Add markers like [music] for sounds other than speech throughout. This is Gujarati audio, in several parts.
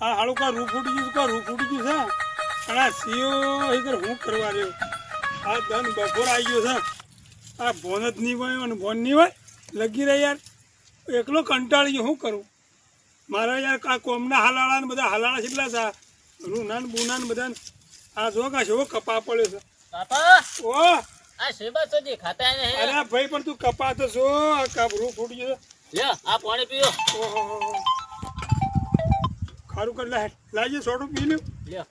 આ હાળું કા રૂ ફૂટી ગયું કા રૂ ફૂટી ગયું છે? અને આ સીઓ એ હું કરવા રહ્યો? આ ધન બપોર આવી ગયો છે. આ ભોન જ નહીં હોય અને ભોન નહીં હોય? લગી રહે યાર. એકલો કંટાળી ગયો શું કરું? મારા યાર આ કોમના હાલાળા ને બધા હાલાળા કેટલા છે? રૂના ને બુના ને બધા આ જો કા છે કપા પડ્યો છે. બાપા ઓ! આ શેબા તો દેખાતા નહીં અરે ભાઈ પણ તું કપા તો છો. આ કપ રૂ ફૂટી ગયો આ પાણી પીઓ. ઓહો ખારું કર લે લાજે સોડું પી લ્યો. લ્યો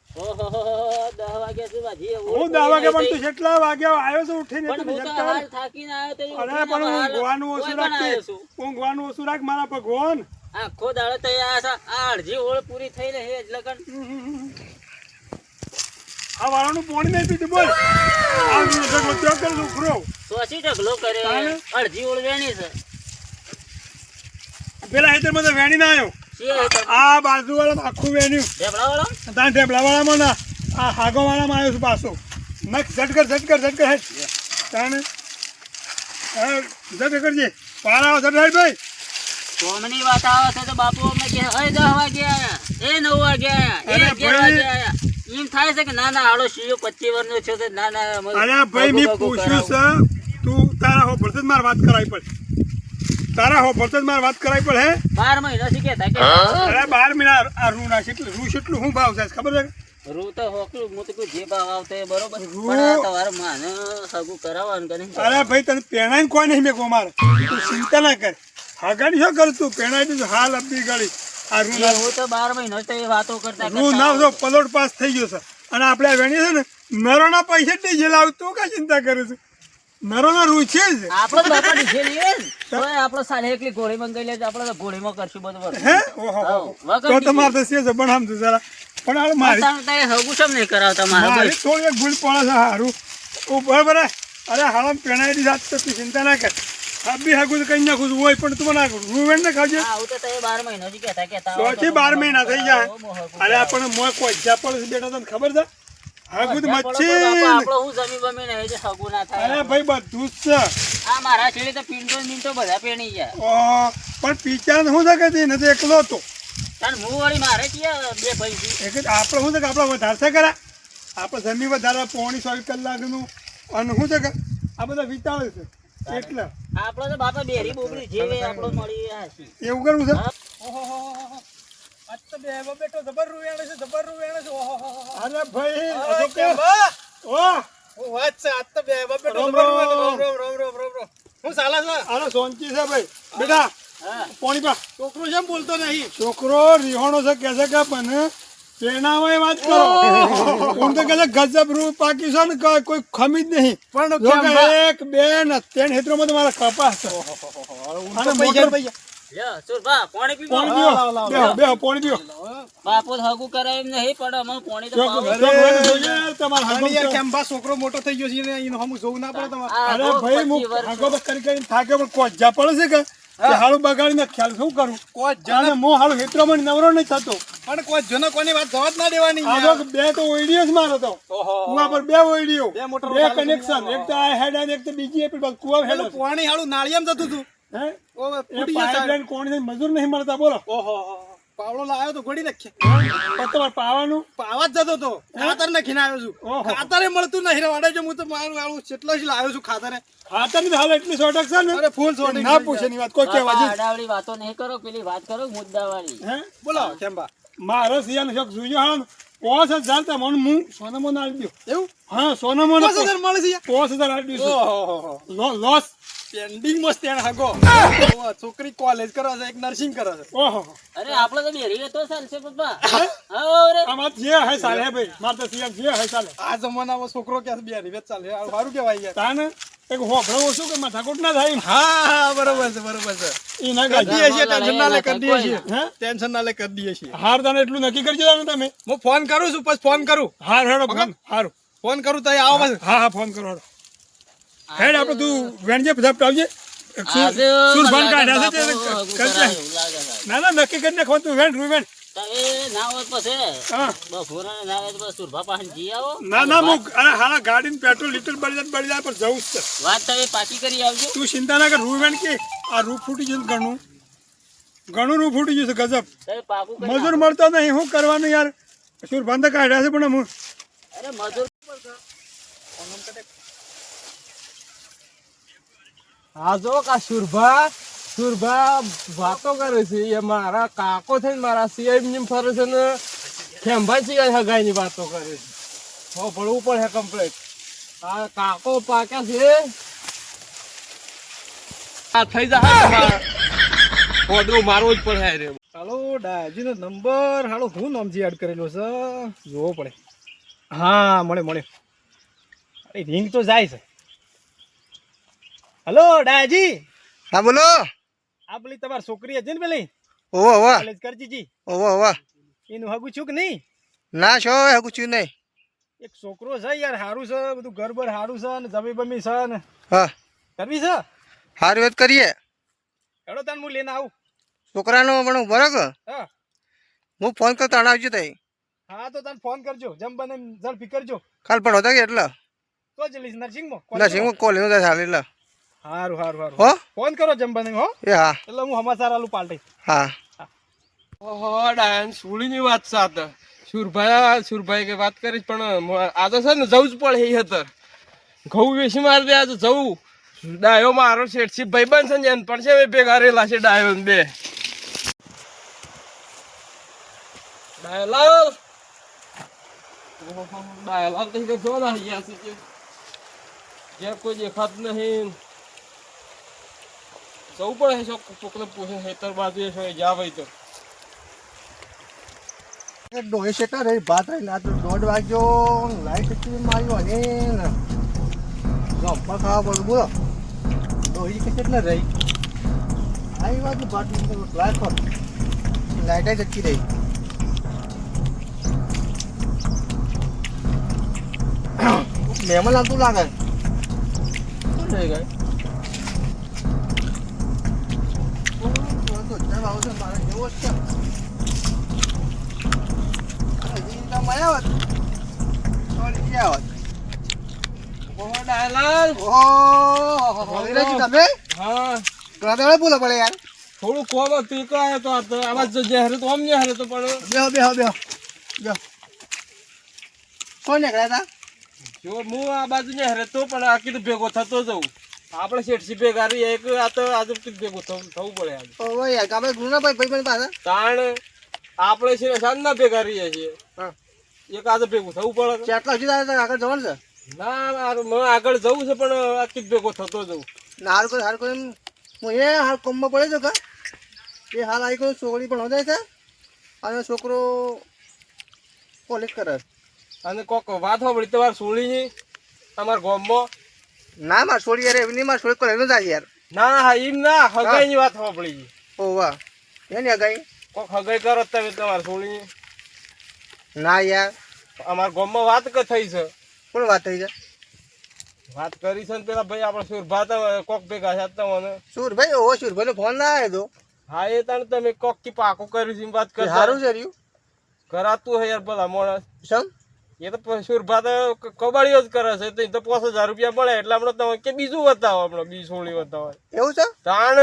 દસ વાગ્યા થી વાજી હું દા વાગે પણ તું કેટલા વાગ્યા આવ્યો છે ઉઠીને પણ તું હું તો જગતા હાલ થાકીને આવ્યો તો અરે પણ ઊંઘવાનું ઓછું કોઈ પણ આવ્યો રાખ ઊંઘવાનું ઓછું રાખ મારા ભગવાન. આખો દાડો તો આ સા- આ અડધી ઓળ પૂરી થઈ રહી એટલે આ વાળાનું પાણી નહીં પીધું બોલ. આ ઝઘડો ત્યાં કર ઉખરો સોસી ઢગલો કરે અડધી ઓળ વેણી છે. પેલા હેતરમાં તો વેણી ના આવ્યો? આ બાજુ વાળા આખું વેન્યુ ત્યાં ઢેબલા વાળામાં ના આ હાગો વાળામાં આવ્યો છું પાછો. નખ ઝટકર ઝટકર ઝટકર હેઠ તાને ઝટકર કરજે. પારા ઝટ હેઠ ભાઈ. સોમની વાત આવે છે તો બાપુ અમે કે "અય દસ વાગે આયા. એ નવ વાગે આયા. એ અગિયાર. વાગે આયા. એમ થાય છે કે ના ના આડો શિયો પચીસ વર્ષનો છે ના ના અરે ભાઈ મેં પૂછ્યું છે તું તારા હો ભરત માર વાત કરાવી પડે. તારા હો ભરત માર વાત કરાવી પડે હે? બાર મહિના શીખે થાય કે અરે બાર મહિના આ રૂ ના કેટલું રૂ કેટલું શું ભાવ થાય ખબર છે? રૂ તો હોકલું હું તો કોઈ જે ભાવ આવતો એ બરોબર. પણ આ તમારે માને સગુ કરાવવાનું કે અરે ભાઈ તને પેણાઈ કોઈ નહીં મેં માર. તું ચિંતા ના કર. હગાડી શું કર તું? પેણાઈ દીધું હાલ અબી ગાડી. આ રૂ ના હું તો બાર મહિના તો એ વાતો કરતા રૂ ના જો પલોટ પાસ થઈ ગયો છે. અને આપણે વેણી છે ને નરોના પૈસા જ નહીં જેલા તું કા ચિંતા કરે છે? નરોના રૂ છે આપણો તો બાપા ડીજે લઈએ ને આપણો સાલે એકલી ગોળી મંગાઈ લેજો આપણે તો ગોળીમાં કરશું બધું બધું હે? ઓહો. હઉ, તો તમારે તો છે પણ આમ તો જરા પણ આ મારી તમે તો એ નહીં કરાવતા મારે મારી થોડી ભૂલ પડે છે હારું. ઓ બરાબર હે? અરે હાલમ પેણાઈ જાત તો ચિંતા ના કર. આ હગુ તો કઈ નાખું હોય પણ તું ના રૂવેણ ને ખાજે? આવું તો મહિના કહેતા કહેતા તો મહિના થઈ જાય અરે આપણને મોય કોઈ જા પડે બેટા તને ખબર છે? હાગું તો મજા પડે મચ્છી આપણો હું જમી બમી ને જે હગું ના થાય. અરે ભાઈ બધું જ છે. આ મારા છેડે તો પિંટો ને બધા પેણી ગયા. ઓ પણ પીચાર હું છે કે તે? નથી એકલો હતો. તન હું વળી મારે ક્યાં બે ભાઈ છે એક જ આપણે શું છે કે આપણે વધારશે કરા આપણે જમી વધારે પોણી સો કલાકનું. અને શું છે કે આ બધા વિચારે છે. એટલે. આપણો તો બાપા બેરી બોબડી જેવી આપણો મળી એવું કરવું છે? હા. આજ તો બે બેટો જબર રૂવેણે છે જબર રૂવેણે છે. અરે ભાઈ અરે અશોક કેમ કે- બા? ઓહ હું વાત છે આજ તો બે બેટો રોમ રોમ. રોમ. રોમ રોમ રોમ રોમ રોમ. હું ચાલે છે? અરે સોનકી છે ભાઈ. બેટા પોણી પા. છોકરો જેમ બોલતો નહીં. છોકરો રિહોણો છે કે છે કે પણ પેણામાં વાત કરો. હું તો કહે ગજબ રૂ પાકિસ્તાન કોઈ ખમી જ નહીં પણ? એક બે ને ત્રણ હેતરોમાં તો મારા કપાસ છે. અને મોટર- છોકરો મોટો થઈ ગયો છે જોવું ના પડે તમારે. આ અરે રોજ ભાઈ હું 25 વર્ષ. હગો તો કરી કરીને થાક્યો પણ કોજા પડે છે કે? હાળું બગાડીને ખ્યાલ શું કરું? કોઈ જાણે મો હું હાલું હેતરોમાં નવરો નહીં થતો. પણ કોઈ જન કોની વાત જવા જ ના દેવાની આ બે તો ઓઈડિયો જ મારો તો. કુવા પર બે ઓઈડિયો બે. કનેક્શન એક તો આ હેડ અને એક તો બીજી એપી કુવા હેડ પાણી હાળું નાળિયેમ જતું હતું. હે? છે મજૂર નહીં મળતા બોલો. ઓહો પાવડો લાવ્યો તો ગોળી નાખ્યા પાવાનું? પાવા જ જતો તો ખાતર નાખીને આવ્યો છું. ખાતરે મળતું નહીં રે વાડે જો હું તો મારું વાળું જેટલો જ લાવ્યો છું ખાતરે. ખાતરની હાલ એટલી સોટક છે ને? અરે ફૂલ સોટી ના પૂછે ની વાત કોઈ કહેવા આડાવડી વાતો નહીં કરો પેલી વાત કરો મુદ્દાવાળી. હે? બોલો કેમ બા? મારો સિયાનો શોખ જોયો હાલ પોસ હજાર તો મને હું સોનામાં ના આપી દઉં એવું? હા સોનામાં પોસ હજાર મળે છે પોસ હજાર આવી દઉં લોસ. પેન્ડિંગ મસ્ત ત્યાં હાગો છોકરી કોલેજ કરે છે એક નર્સિંગ કરે છે. ઓહો. અરે આપણે તો બેરી તો ચાલશે પપ્પા. અરે અમાર જે હે સાલે હે ભાઈ. માર તો સીએમ જે હે સાલે આ જમાનામાં છોકરો ક્યાં બે રિવેજ ચાલે આ સારું કેવાય યાર. તાને એક હોભળો ઓછું કે માથાકૂટ ના થાય હા હા બરોબર છે બરોબર છે. એના કરી દઈએ છીએ ટેન્શન ના લે કરી દઈએ છીએ. હે? ટેન્શન ના લે કરી દઈએ છીએ. હાર તને એટલું નક્કી કરજો ને તમે. હું ફોન કરું છું પછી ફોન કરું. હાર હેડો ફોન હારું. ફોન કરું તો આવો પાછું. હા હા ફોન કરો હેડો આપણે તું વેણજે બધા આવજે. સુરભાન કાઢ્યા છે તે. ના. ના નક્કી કરી નાખવાનું તું વેણ રૂ વેણ. ના હા. ના તો હું અરે હાલા પેટ્રોલ લીટર બળી જાય બળી જાય પણ જવું જ છે. વાત તમે પાકી કરી આવજો. તું ચિંતા ના કર રૂ વેણ કે આ રૂ ફૂટી જતું ઘણું. ઘણું રૂ ફૂટી છે ગજબ. મજૂર મળતો નહીં શું કરવાનું યાર. શું બંધ કાઢ્યા છે પણ હું. અરે મજૂર આ જો કા સુરભા સુરભા વાતો કરે છે, એ મારા કાકો છે ને મારા સીએમની ફરે છે ને ખેંભાઈ સિવાય હગાઈ ની વાતો કરે છે. હો ભણવું હે કમ્પ્લેટ આ કાકો પાક્યા છે. આ થઈ જા ઓડરો મારવો જ પડે રે હાલો ડાયજી નો નંબર. હાલો, હું નામજી એડ કરેલો છે? જોવો પડે. હા, મળે મળે. રિંગ તો જાય છે. હલો ડાયાજી. હા બોલો. આ પેલી તમારી છોકરી હતી ને પેલી? ઓવા ઓવા. કોલેજ કરજીજી ઓવા ઓવા. એનું હગું છું કે નહીં? ના છો હગું છું નહીં. એક છોકરો છે યાર સારું છે બધું ઘર બર સારું છે ને જમી બમી છે ને. હા. કરવી છે? સારું વાત કરીએ. હેડો તને હું લઈને આવું. છોકરાનો પણ બરાબર હા. હું ફોન કરતો આવજો તઈ. હા તો તને ફોન કરજો. જમ બને ઝડપી કરજો કાલ પણ હતા કે એટલે? તો જલ્દી નરસિંહમાં. call નરસિંહ કરો. કોલ એટલે. હારું હારું હારું. હો? ફોન કરો જમવાની હો. એ હા. એટલે હું સમાચાર આલું પાલટી. હા. ઓહો ડાયન સુળીની વાત સાત. સુરભાઈ સુરભાઈ કે વાત કરી પણ આ તો છે ને જવું જ પડે એ હતર. ઘઉં વેસી મારી દે આજે જવું. ડાયો મારો શેઠસી બન છે ને એને પણ છે બે ભેગા રહેલા છે ડાયો બે. ડાયલાલ ઓહો, ડાયલાલ તો જો ના અહીંયા છે કે. કોઈ દેખાત નહીં. જવું પડે છે કોકને પૂછે હેતર બાજુ એ છે જા ભાઈ તો. ડોહી શેટા રહી, ભાત રહી ના તો દોઢ વાગ્યો, લાઈટ એટલી માર્યો અને જમ્પર ખાવા પડું, બોલો. ડોહી કે કેટલા રહી? આવી બાજુ ભાત લાઈટ પર લાઈટ જતી રહી. [coughs] મહેમાન આવતું લાગે. શું થઈ ગયું? બોલો પડે યાર થોડું કોમ હતું તો આયો તો આ તો આવાજ જો જે હરે તો આમ ને હરે તો પણ બેહો. બેહો. બેહો બેહો. કોણ નીકળ્યા હતા? જો, હું આ બાજુ ને હરે તો પણ આ કીધું ભેગો થતો જઉં. આપણે શેઠસી ભેગા રહીએ એક આ તો આજે ભેગું થવું પડે આજે. ઓહો યાર ગામે ગુના ભાઈ ભાઈ પાસે તાણ આપણે છે સાંજના ભેગા રહીએ છીએ. હા. એક આજે ભેગું થવું પડે કેટલા સુધી આગળ જવાનું છે? ના મને આગળ જવું છે પણ આ કીધું ભેગો થતો જવું ના હાર કોઈ હાર કોઈ હું એ હાલ કોમમાં પડે છે કા? એ હાલ આવી કોઈ છોકરી પણ જાય છે અને છોકરો કોલેજ કરે. અને કોક વાત સાંભળી તમારે સોળીની તમારા ગામમાં? ના માર છોડી યાર એવી નહીં માર છોડી કોલેજ જાય યાર. ના હા એમ ના હગાઈની વાત સાંભળી. ઓ વાહ. એની હગાઈ? કોક હગાઈ કરો તમે તમારે છોડી ના યાર. અમારા ગામમાં વાત ક થઈ છે. કોણ વાત થઈ છે? વાત કરી છે ને પેલા ભાઈ આપણે સુરભા તો કોક ભેગા છે તમને સુરભાઈ ઓ સુરભાઈ ફોન ના આવ્યો તો. હા એ તને તમે કોક કી પાકું કર્યું છે વાત કરી સારું છે રહ્યું. કરાતું હે યાર ભલા મોણસ સમ એ તો સુરભા તો કબાડીઓ જ કરે છે. તો પાંચ હજાર રૂપિયા મળે. એટલે હમણાં તમે કે બીજું બતાવો હમણાં બી સોળી બતાવો. એવું છે? તાણ?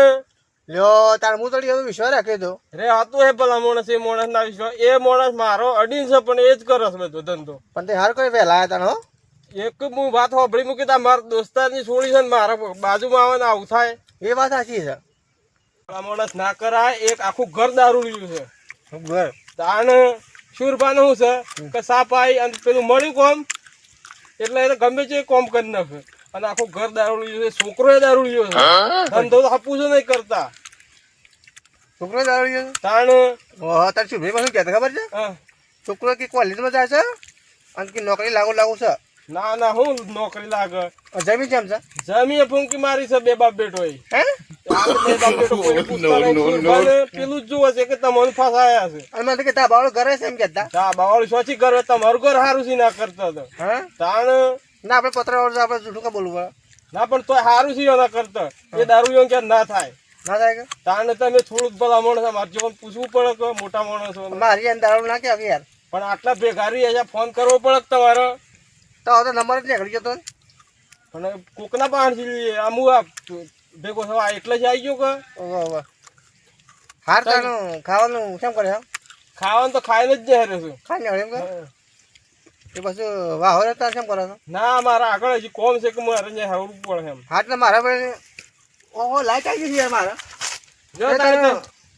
લ્યો તાર હું તળી એવો વિશ્વાસ રાખ્યો તો. રે તું હે ભલા માણસ એ માણસ ના વિશ્વાસ. એ માણસ મારો અડીન છે પણ એ જ કરે છે બધો ધંધો. પણ તે હાર કોઈ વહેલા હતા હો? એક હું વાત સાંભળી મૂકી તા મારા દોસ્તારની સોળી છે ને મારા બાજુમાં આવે ને આવું થાય. એ વાત સાચી છે. ભલા માણસ ના કરાય એક આખું ઘર દારૂ લીધું છે. ઘર? તાણ? શુરભાનું શું છે? કે સાપ આવી અને પેલું મળ્યું કોમ? એટલે એને ગમે તે કોમ કરી નાખે. અને આખું ઘર દારૂ લીધું છે એ દારૂ લીધો છે. ધંધો તો આપવું છે નહીં કરતા. છોકરો દારૂ લીધો તાણ? ઓહો તાર સુરભાઈ પાસે કહેતા ખબર છે? છોકરો કે કોલેજમાં જાય છે? અને કે નોકરી લાગુ લાગુ છે? ના ના હું નોકરી લાગે. જમી કેમ છે? જમીએ ફૂંકી મારી છે બે બાપ બેટો હે? [laughs] પેલું જ જુએ છે કે તમને ફસાયા છે. અને મને કે તા બાવળ ઘરે છે એમ કેતા તા બાવળ સોચી કરે તમારું ઘર સારું છે ના કરતા તો. હા? તાણ ના આપણે પત્ર વર્ષ આપણે જૂઠું કા બોલવું પડે? ના પણ તોય સારું છે ના કરતા. એ દારૂ યો કે ના થાય. ના થાય કે? તાણ તમે થોડુંક ભલા માણસ મારે જીવન પૂછવું પડે કે મોટા માણસો મારી અંદર દારૂ ના કે યાર. પણ આટલા ભેગારી ફોન કરવો પડે તમારે? તો હવે નંબર જ નીકળી ગયો તો પણ કોકના પાસેથી છે આમ હું આ ભેગો થવા એટલે જ આવી ગયો કે? હાર તાનું ખાવાનું કેમ કરે ખાવાનું તો ખાઈને જ જઈ રહ્યો છું ખાઈને એમ એ પછી વાહો તાર કેમ કરો છો ના મારા આગળ હજી કોમ છે કે મારે અહીંયા હવરું પડે એમ. હાટ ને મારા ભાઈ ઓહો લાઈટ આવી ગઈ છે મારા. જો તારે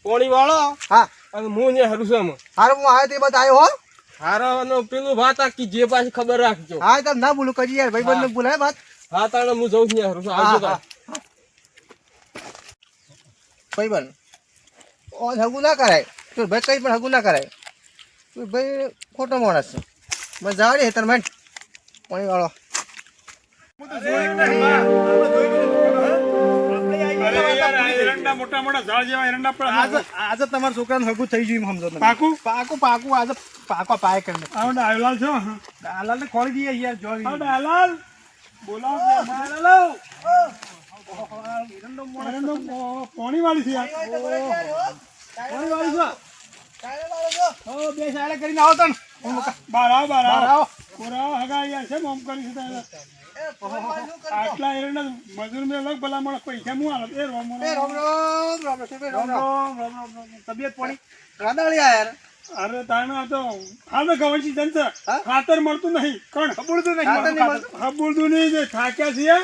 પોણી વાળો હા. અને હું અહીંયા હરું છું હારું હું આવ્યો તે બધા આવ્યો હો. હારાનો પેલું વાત આખી જે પાછી ખબર રાખજો. હા તમે ના બોલું કરી યાર ભાઈ બંધ બોલાય વાત. હા તાણે હું જઉં છું યાર આવજો હા, ભાઈ બન ઓ હગું ના કરાય. તો ભાઈ કઈ પણ હગું ના કરાય. તો ભાઈ ખોટો માણસ છે. મને જાવડી હેતર મેં પાણી વાળો અરે યાર આ એરંડા મોટા મોટા ઝાડ જેવા એરંડા પણ આજે આજે તમારા છોકરાને હગું થઈ ગયું સમજો તમે. પાકું? પાકું પાકું આજે પાકો પાય કરીને આવો ડાયલાલ છો? દાલાલ ને ખોલી દઈએ યાર જો આવો ડાયલાલ. બોલાવો એરંડો પોણી વાળી છે યાર. હો બે સાડા કરીને આવો તને. બાર આવો બાર આવો. પૂરા હગા યાર છે મોમ કરી છે તારે. આટલા એરંડા મજૂર મે અલગ ભલા માણસ પૈસા હું આલો એ રોમ રોમ રોમ રોમ. રોમ રોમ રોમ તબિયત પડી રાદાળી યાર. અરે તાણે તો હાલ તો ગવન છે ખાતર મળતું નહીં. કણ. બોલતું નહીં ખાતર નહીં જે થાક્યા છે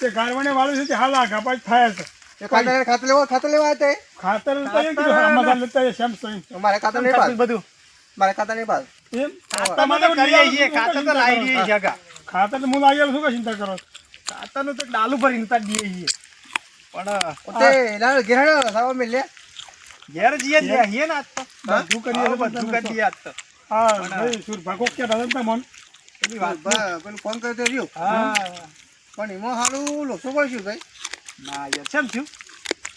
તે ગારવાને વાળું છે તે હાલ આઘા પાછ થાય છે. ખાતર ખાતર લેવા ખાતર લેવા તે? ખાતર તો એમ કીધું લેતા છે શેમ તે મારે ખાતર નહીં પાસ બધું. મારે ખાતર નહીં પાસ એમ? તમારે તો કરીએ છીએ ખાતર તો લાવી દઈએ કાકા ખાતર હું લાગેલું શું કે ચિંતા કરો? ખાતરનું તો ડાલુ ભરી તાર દઈએ છીએ. પણ તે લાલ ઘેર સાવ લે. ઘેર જીએ ને હે ને આજ તો. બધું કરીએ બધું કરી દઈએ આજ તો. હા સુર ભાગો કે દાદા તા મન એની વાત પેલું ફોન કર્યો તો રહ્યો. હા પણ એમાં હાલું લોસો પડશું ભાઈ. ના યાર છેમ થયું?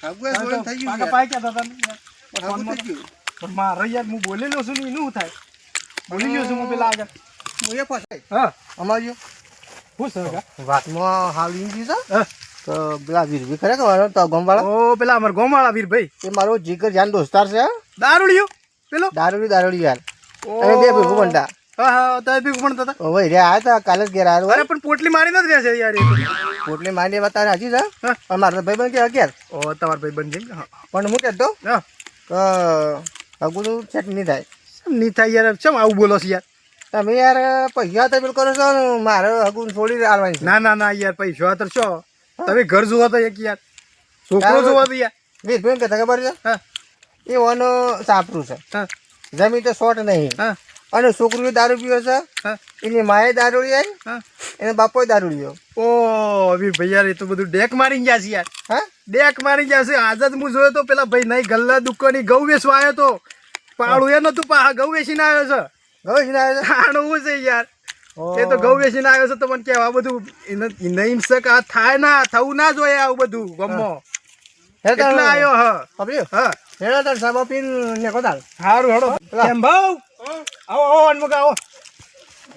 હગુએ જોડે થઈ ગયું પાકા હતા ને યાર. હગું થઈ ગયું. પણ મારે યાર હું બોલેલો છું ને એનું થાય? બોલી ગયો છું હું પેલા આગળ. હું હા. અમારી શું સર વાતમાં હાલ ગયું છે. હા. તો પેલા વીરભી ખરેખર મારો તો ગોમવાળા? ઓ પેલા અમાર ગોમાળા વીરભાઈ. એ મારો જીગર જાન દોસ્તાર છે હા. દારૂડિયો? પેલો? દારૂડી દારૂડી યાર. અમે બે ભેગું બનતા. હા હા હતા. હવે રે આયા તા કાલે જ ઘેર આવ્યો અરે પણ પોટલી મારી નથી રહ્યા છે યાર પોટલી મારી તારે હાજી છે હા. પણ મારા ભાઈ બન કે અગિયાર ઓ તમાર ભાઈ બન જેમ પણ હું કહેતો હા. હગું સેટ નહીં થાય. નહીં થાય યાર ચમ આવું બોલો છે યાર? તમે યાર પૈસા તો પેલું કરો છો ને મારે હગું છોડી આલવાની ના ના ના યાર પૈસા તો છો. તમે ઘર જોવા તો એક યાર. છોકરો જોવા તો યાર. વીરભાઈ કહેતા ખબર છે? હા. એ ઓનો સાપરું છે. જમીન તો શોર્ટ નહીં. હા. અને છોકરીઓ દારૂ પીવે છે. એની માએ દારૂ હા. એને બાપોય દારૂ લીધો. ઓ અભી ભાઈ યાર એ તો બધું ડેક મારી ગયા છે યાર. હા? ડેક મારી ગયા છે. આઝાદ હું જોયો તો પેલા ભાઈ નહીં ગલ્લા દુકાની ગૌ વેસવા આવ્યો તો. પાડું એ નતું પા ગૌ વેસીને આવ્યો છે. ગમે છે યાર. એ તો ગૌ વેચીને આવ્યો છે તો મને કેવા બધું એને આ થાય ના થવું ના જોઈએ આવું બધું ગમો. કેટલા આવ્યો હ? ખબર્યું? હા. હેડો તાર સાબા પીન નેકો તાર. સારું હેડો. કેમ ભાવ? આવો આવો હનમુખ આવો.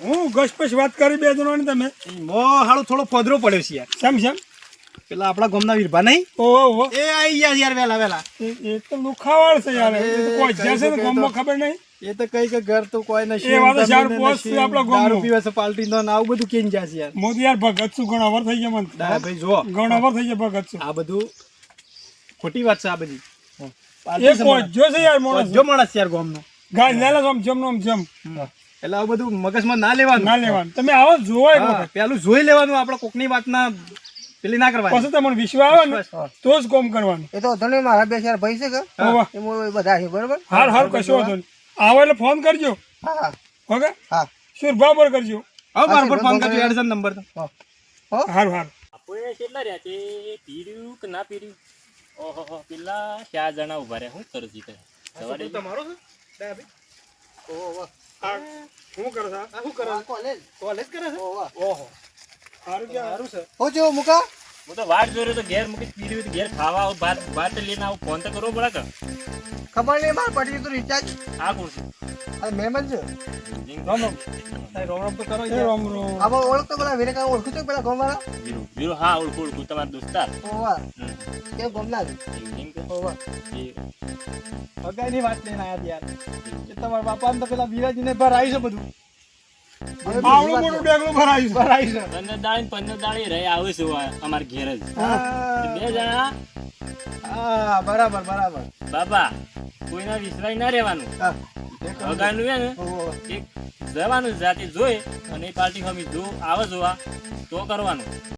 હું ગસપસ વાત કરી બે જણાની તમે. મો હાડો થોડો પધરો પડ્યો છે યાર. સેમ સેમ પેલા આપણા ગામના વીરભા નહીં? ઓહો એ આવી ગયા યાર વેલા વેલા. એ- એ તો લુખાવાળ છે યાર. એ તો કોઈ જશે ગામમાં ખબર નહીં. એ તો કઈ કે ઘર તો કોઈ નથી એ વાત યાર પોસ્ટ છે આપણા ગોમ દારૂ પીવે છે પાલટી નો આવું બધું કેમ જાય યાર. મોદી યાર ભગત છું ઘણો વર થઈ ગયા મન. દાદા ભાઈ જો ઘણો વર થઈ ગયા ભગત છું આ બધું ખોટી વાત છે આ બધી. એ પાલટી છે કોઈ જો છે યાર મોણસ. જો માણસ યાર ગામનો. ગાય લેલા ગોમ જમ નો જમ. એટલે આવું બધું મગજમાં ના લેવાનું. ના લેવાનું. તમે આવો જોવો એક પેલું જોઈ લેવાનું આપણે કોકની વાતના પેલી ના કરવાની. પછી તમને વિશ્વ આવે ને તો જ કોમ કરવાનું. એ તો ધણી મારા બે ચાર ભાઈ છે. કે એ બધા છે બરોબર? હાર હાર કશો વાંધો નહીં. આવો એટલે ફોન કરજો. હા ઓકે? હા. સુર બરાબર કરજો. હા મારા પર ફોન કરજો એડસન નંબર તો. હારું હારું. આપણે કેટલા રહ્યા છે? પીર્યું કે ના પીર્યું ઓહો પેલા ચાર જણા ઊભા રહ્યા શું કરું જીતે સવારે તમારો છે? આ શું કરો છો? આ શું કરે કોલેજ? કોલેજ કરે છે? ઓહો સારું કે સારું છે હું જો મુકા. હું તો વાટ જોઈ રહ્યો તો ઘેર મૂકી પીર્યું તો ઘેર ખાવા આવું ભાત ભાત લઈને આવું ફોન તો કરવો પડે કે? ખબર નહીં માર પડી તો રિચાર્જ આ કોણ છે? આ મેમન છે. રોમ રોમ. રોમ રોમ તો કરો રોમ રામ. આમાં ઓળખતો પેલા વિને કામ ઓળખું છું પેલા ગામવાળા? વીરુ વીરુ હા ઓળખું ઓળખું તમારા દોસ્તાર. ઓવા કે ગામના કે ઓવા એ ભગાઈની વાત લઈને આયા હતા યાર. કે તમારા બાપાને તો પેલા વિરાજીને ભરાઈ આવી છે બધું. આવડું મોટું ડેગલું ભરાયું છે. છે. પંદર દાડી પંદર દાડી રહી આવે છે અમારા ઘેર જ. બે જણા? હા બરાબર બરાબર. બાબા કોઈના વિશ્વાસ ના રહેવાનું. હા. વગાડનું ને જવાનું જાતે જોઈ અને એ પાર્ટી હમી જો આવે જોવા તો કરવાનું.